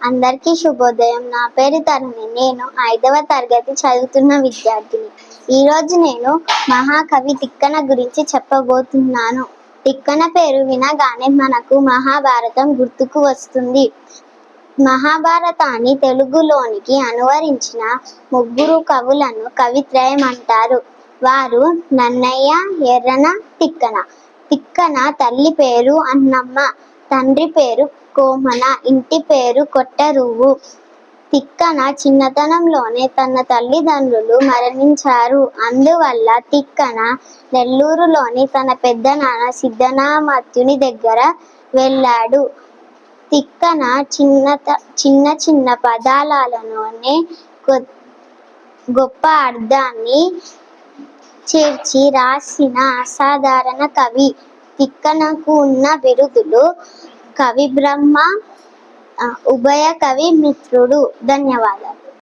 అందరికీ శుభోదయం. నా పేరు తరుణి. నేను ఐదవ తరగతి చదువుతున్న విద్యార్థిని. ఈ రోజు నేను మహాకవి తిక్కన గురించి చెప్పబోతున్నాను. తిక్కన పేరు వినగానే మనకు మహాభారతం గుర్తుకు వస్తుంది. మహాభారతాన్ని తెలుగులోనికి అనువరించిన ముగ్గురు కవులను కవిత్రయం అంటారు. వారు నన్నయ్య ఎర్రన తిక్కన. తిక్కన తల్లి పేరు అన్నమ్మ. తండ్రి పేరు కోమల ఇంటి పేరు కొట్టరువు. తిక్కన చిన్నతనంలోనే తన తల్లిదండ్రులు మరణించారు. అందువల్ల తిక్కన నెల్లూరులోని తన పెద్దనాన్న సిద్ధనామత్యుని దగ్గర వెళ్ళాడు. తిక్కన చిన్నత చిన్న చిన్న పదాలలోనే గొ- గొప్ప అర్థాన్ని చేర్చి రాసిన అసాధారణ కవి. తిక్కనకు ఉన్న బిరుదులు కవి బ్రహ్మ ఉభయ కవి మిత్రుడు. ధన్యవాదాలు.